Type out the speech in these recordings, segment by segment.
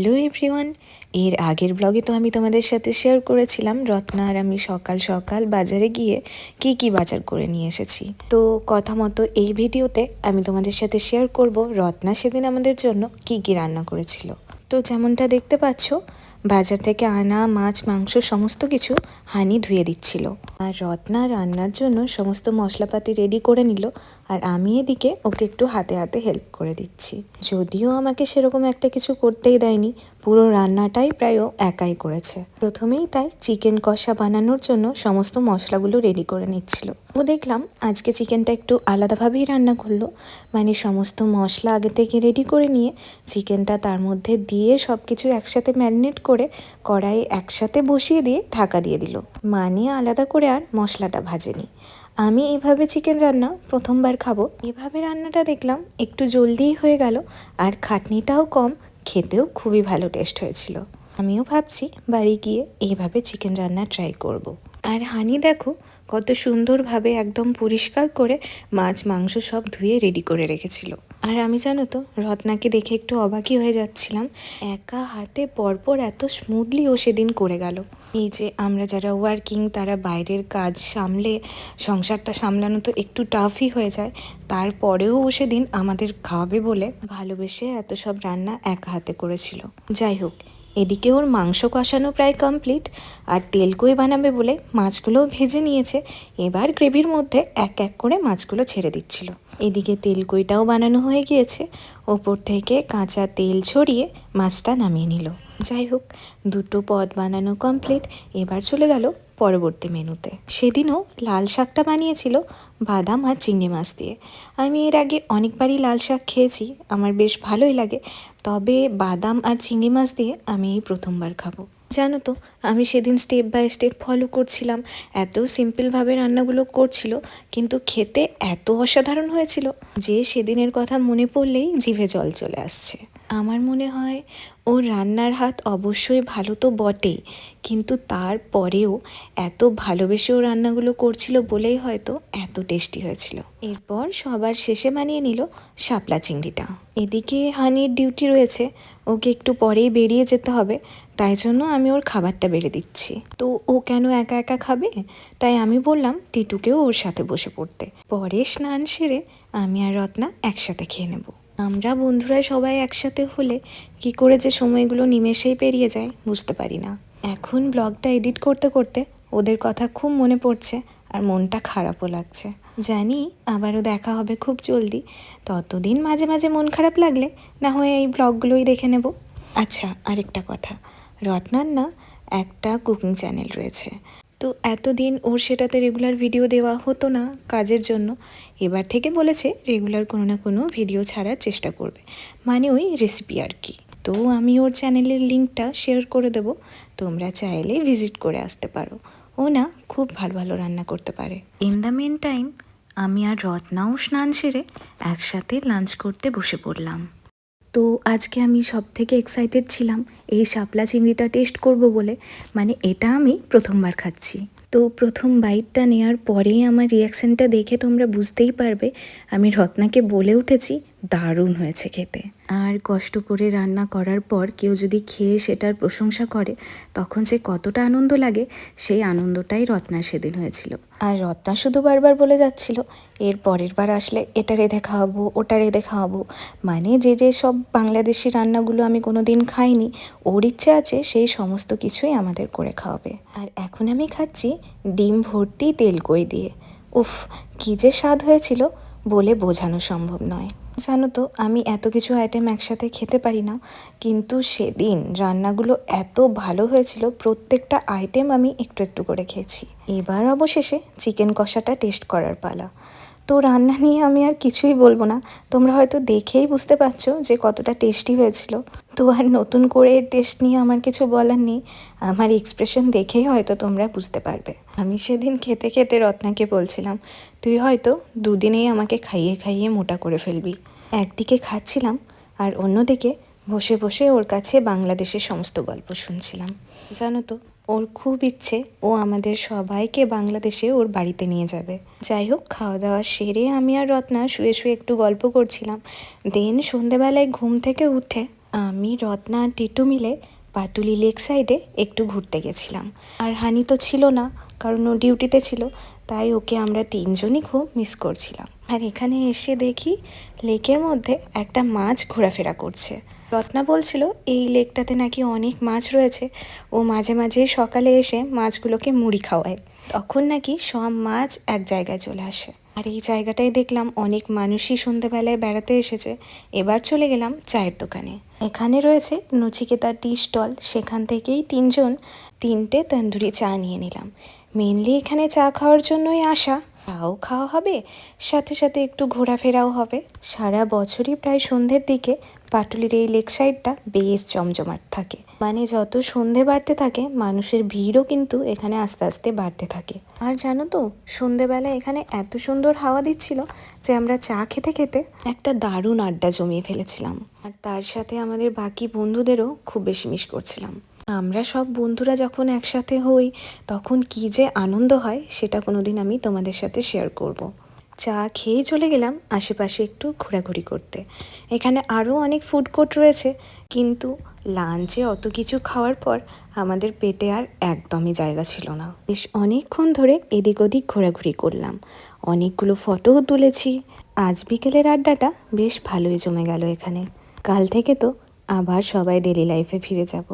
Hello everyone, এর আগের ব্লগে তো আমি তোমাদের সাথে শেয়ার করেছিলাম, রত্না আর আমি সকাল সকাল বাজারে গিয়ে কি কি বাজার করে নিয়ে এসেছি। তো কথা মতো এই ভিডিওতে আমি তোমাদের সাথে শেয়ার করব রত্না সেদিন আমাদের জন্য কি কি রান্না করেছিল। তো যেমনটা দেখতে পাচ্ছ, বাজার থেকে আনা, মাছ, মাংস সমস্ত কিছু হানি ধুয়ে দিচ্ছিল। আর রত্না রান্নার জন্য সমস্ত মশলাপাতি রেডি করে নিল আর আমি এদিকে ওকে একটু হাতে হাতে হেল্প করে দিচ্ছি। যদিও আমাকে সেরকম একটা কিছু করতেই দেয়নি, পুরো রান্নাটাই প্রায় ও একাই করেছে। প্রথমেই তাই চিকেন কষা বানানোর জন্য সমস্ত মশলাগুলো রেডি করে নিচ্ছিল। ও দেখলাম আজকে চিকেনটা একটু আলাদাভাবেই রান্না করল। মানে সমস্ত মশলা আগে থেকে রেডি করে নিয়ে চিকেনটা তার মধ্যে দিয়ে সব কিছু একসাথে ম্যারিনেট করে কড়াইয়ে একসাথে বসিয়ে দিয়ে ঢাকা দিয়ে দিল। মানে আলাদা করে আর মশলাটা ভাজেনি। আমি এভাবে চিকেন রান্না প্রথমবার খাব এভাবে রান্নাটা দেখলাম একটু জলদিই হয়ে গেল আর খাটনিটাও কম, খেতেও খুবই ভালো টেস্ট হয়েছিল আমিও ভাবছি বাড়ি গিয়ে এইভাবে চিকেন রান্না ট্রাই করব। আর হানি দেখো কত সুন্দরভাবে একদম পরিষ্কার করে মাছ, মাংস সব ধুয়ে রেডি করে রেখেছিল। আর আমি জানো তো, রত্নাকে দেখে একটু অবাকই হয়ে যাচ্ছিলাম। একা হাতে পরপর এত স্মুথলি ও সেদিন করে গেল। এই যে আমরা যারা ওয়ার্কিং তারা বাইরের কাজ সামলে, সংসারটা সামলানো তো একটু টাফই হয়ে যায়। তারপরেও ও সেদিন আমাদের খাওয়াবে বলে ভালোবেসে এত সব রান্না এক হাতে করেছিল। যাই হোক এদিকে ওর মাংস কষানো প্রায় কমপ্লিট আর তেলকই বানাবে বলে মাছগুলোও ভেজে নিয়েছে। এবার গ্রেভির মধ্যে এক এক করে মাছগুলো ছেড়ে দিচ্ছিল। এদিকে তেলকইটাও বানানো হয়ে গিয়েছে। ওপর থেকে কাঁচা তেল ছড়িয়ে মাছটা নামিয়ে নিল। যাই হোক, দুটো পদ বানানো কমপ্লিট এবার চলে গেল পরবর্তী মেনুতে। সেদিনও লাল শাকটা বানিয়েছিল বাদাম আর চিংড়ি মাছ দিয়ে। আমি এর আগে অনেকবারই লাল শাক খেয়েছি, আমার বেশ ভালোই লাগে। তবে বাদাম আর চিংড়ি মাছ দিয়ে আমি এই প্রথমবার খাব। জানো তো, আমি সেদিন স্টেপ বাই স্টেপ ফলো করছিলাম। এত সিম্পলভাবে রান্নাগুলো করছিল, কিন্তু খেতে এত অসাধারণ হয়েছিল যে সেদিনের কথা মনে পড়লেই জিভে জল চলে আসছে। আমার মনে হয় ওর রান্নার হাত অবশ্যই ভালো তো বটেই, কিন্তু তারপরেও এত ভালোবেসে ও রান্নাগুলো করছিল বলেই হয়তো এত টেস্টি হয়েছিল। এরপর সবার শেষে মানিয়ে নিল শাপলা চিংড়িটা। এদিকে হানির ডিউটি রয়েছে, ওকে একটু পরেই বেরিয়ে যেতে হবে, তাই জন্য আমি ওর খাবারটা বেড়ে দিচ্ছি। তো ও কেন একা একা খাবে? তাই আমি বললাম টিটুকেও ওর সাথে বসে পড়তে। পরে স্নান সেরে আমি আর রত্না একসাথে খেয়ে নেব। আমরা বন্ধুরা সবাই একসাথে হলে কি করে যে সময়গুলো নিমেষেই পেরিয়ে যায় বুঝতে পারি না। এখন ব্লগটা এডিট করতে করতে ওদের কথা খুব মনে পড়ছে আর মনটা খারাপও লাগছে। জানি আবারও দেখা হবে খুব জলদি। ততদিন মাঝে মাঝে মন খারাপ লাগলে না হয় এই ব্লগগুলোই দেখে নেব। আচ্ছা আরেকটা কথা। রত্নার না একটা কুকিং চ্যানেল রয়েছে। তো এতদিন ওর সেটাতে রেগুলার ভিডিও দেওয়া হতো না কাজের জন্য। এবার থেকে বলেছে রেগুলার কোনো না কোনো ভিডিও ছাড়ার চেষ্টা করবে। মানে ওই রেসিপি আর কি। তো আমি ওর চ্যানেলের লিঙ্কটা শেয়ার করে দেব। তোমরা চাইলে ভিজিট করে আসতে পারো। ও না খুব ভালো ভালো রান্না করতে পারে। ইন দ্য মেন টাইম আমি আর রত্নাও স্নান সেরে একসাথে লাঞ্চ করতে বসে পড়লাম। তো আজকে আমি সব থেকে এক্সাইটেড ছিলাম এই শাপলা চিংড়িটা টেস্ট করব বলে। মানে এটা আমি প্রথমবার খাচ্ছি। তো প্রথম বাইটটা নেওয়ার পরেই আমার রিয়াকশানটা দেখে তোমরা বুঝতেই পারবে। আমি রত্নাকে বলে উঠেছি দারুণ হয়েছে খেতে। আর কষ্ট করে রান্না করার পর কেউ যদি খেয়ে সেটার প্রশংসা করে, তখন যে কতটা আনন্দ লাগে, সেই আনন্দটাই রত্নার সেদিন হয়েছিল। আর রত্না শুধু বারবার বলে যাচ্ছিল, এর পরের বার আসলে এটা রেঁধে খাওয়াবো ওটা রেঁধে খাওয়াবো মানে যে যে সব বাংলাদেশি রান্নাগুলো আমি কোনো দিন খাইনি, ওর ইচ্ছে আছে সেই সমস্ত কিছুই আমাদের করে খাওয়াবে। আর এখন আমি খাচ্ছি ডিম ভর্তি তেলকই দিয়ে। উফ, কী যে স্বাদ হয়েছিল বলে বোঝানো সম্ভব নয়। জানো তো, আমি এত কিছু আইটেম একসাথে খেতে পারি না। কিন্তু সেদিন রান্নাগুলো এত ভালো হয়েছিল, প্রত্যেকটা আইটেম আমি একটু একটু করে খেয়েছি। এবার অবশেষে চিকেন কষাটা টেস্ট করার পালা। তো রান্না নিয়ে আমি আর কিছুই বলব না। তোমরা হয়তো দেখেই বুঝতে পারছ যে কতটা টেস্টি হয়েছিল। তো আর নতুন করে টেস্ট নিয়ে আমার কিছু বলার নেই। আমার এক্সপ্রেশন দেখেই হয়তো তোমরা বুঝতে পারবে। আমি সেদিন খেতে খেতে রত্নাকে বলছিলাম, তুই হয়তো দুদিনেই আমাকে খাইয়ে খাইয়ে মোটা করে ফেলবি। একদিকে খাচ্ছিলাম আর অন্যদিকে বসে বসে ওর কাছে বাংলাদেশের সমস্ত গল্প শুনছিলাম। জানো তো, ওর খুব ইচ্ছে ও আমাদের সবাইকে বাংলাদেশে ওর বাড়িতে নিয়ে যাবে। যাই হোক খাওয়া দাওয়া সেরে আমি আর রত্না শুয়ে শুয়ে একটু গল্প করছিলাম। দেন সন্ধেবেলায় ঘুম থেকে উঠে আমি, রত্না, টিটু মিলে পাটুলি লেক সাইডে একটু ঘুরতে গেছিলাম। আর হানি তো ছিল না, কারণ ও ডিউটিতে ছিল, তাই ওকে আমরা তিনজনই খুব মিস করছিলাম। আর এখানে এসে দেখি লেকের মধ্যে একটা মাছ ঘোরাফেরা করছে। রত্না বলছিল, এই লেকটাতে নাকি অনেক মাছ রয়েছে। ও মাঝে মাঝে সকালে এসে মাছগুলোকে মুড়ি খাওয়ায়। তখন নাকি সব মাছ এক জায়গায় চলে আসে। আর এই জায়গাটায় দেখলাম অনেক মানুষই সন্ধেবেলায় বেড়াতে এসেছে। এবার চলে গেলাম চায়ের দোকানে। এখানে রয়েছে নচিকেতার টি স্টল। সেখান থেকেই তিনজন তিনটে তন্দুরি চা নিয়ে নিলাম। মেনলি এখানে চা খাওয়ার জন্যই আসা। চাও খাওয়া হবে? সাথে সাথে একটু ঘোরাফেরাও হবে। সারা বছরই প্রায় সন্ধ্যের দিকে পাটুলির এই লেক সাইডটা বেশ জমজমাট থাকে। মানে যত সন্ধে বাড়তে থাকে, মানুষের ভিড়ও কিন্তু এখানে আস্তে আস্তে বাড়তে থাকে। আর জানো তো, সন্ধেবেলা এখানে এত সুন্দর হাওয়া দিচ্ছিল যে আমরা চা খেতে খেতে একটা দারুণ আড্ডা জমিয়ে ফেলেছিলাম। আর তার সাথে আমাদের বাকি বন্ধুদেরও খুব বেশি মিস করছিলাম। আমরা সব বন্ধুরা যখন একসাথে হই, তখন কি যে আনন্দ হয়, সেটা কোনোদিন আমি তোমাদের সাথে শেয়ার করব। চা খেয়ে চলে গেলাম, আশেপাশে একটু ঘোরাঘুরি করতে। এখানে আরও অনেক ফুড কোর্ট রয়েছে, কিন্তু লাঞ্চে অত কিছু খাওয়ার পর আমাদের পেটে আর একদমই জায়গা ছিল না। বেশ অনেকক্ষণ ধরে এদিক ওদিক ঘোরাঘুরি করলাম। অনেকগুলো ফটোও তুলেছি। আজ বিকেলের আড্ডাটা বেশ ভালোই জমে গেল এখানে। কাল থেকে তো আবার সবাই ডেলি লাইফে ফিরে যাব।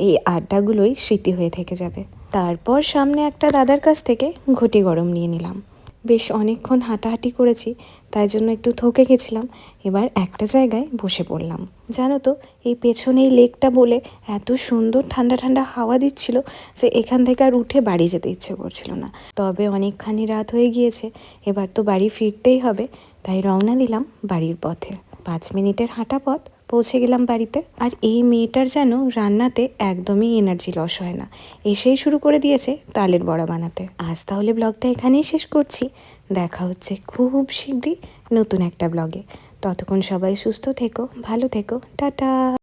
এই আড্ডাগুলোই স্মৃতি হয়ে থেকে যাবে। তারপর সামনে একটা দাদার কাছ থেকে ঘটি গরম নিয়ে নিলাম। বেশ অনেকক্ষণ হাঁটাহাঁটি করেছি, তাই জন্য একটু থকে গেছিলাম। এবার একটা জায়গায় বসে পড়লাম। জানো তো, এই পেছনে এই লেকটা বলে এত সুন্দর ঠান্ডা ঠান্ডা হাওয়া দিচ্ছিল যে এখান থেকে আর উঠে বাড়ি যেতে ইচ্ছে করছিল না। তবে অনেকখানি রাত হয়ে গিয়েছে, এবার তো বাড়ি ফিরতেই হবে, তাই রওনা দিলাম বাড়ির পথে। পাঁচ মিনিটের হাঁটা পথ পৌঁছে গেলাম বাড়িতে। আর এই মেয়েটার যেন রান্নাতে একদমই এনার্জি লস হয় না। এসেই শুরু করে দিয়েছে তালের বড়া বানাতে। আজ তাহলে ব্লগটা এখানেই শেষ করছি। দেখা হচ্ছে খুব শীঘ্রই নতুন একটা ব্লগে। ততক্ষণ সবাই সুস্থ থেকো, ভালো থেকো, টাটা।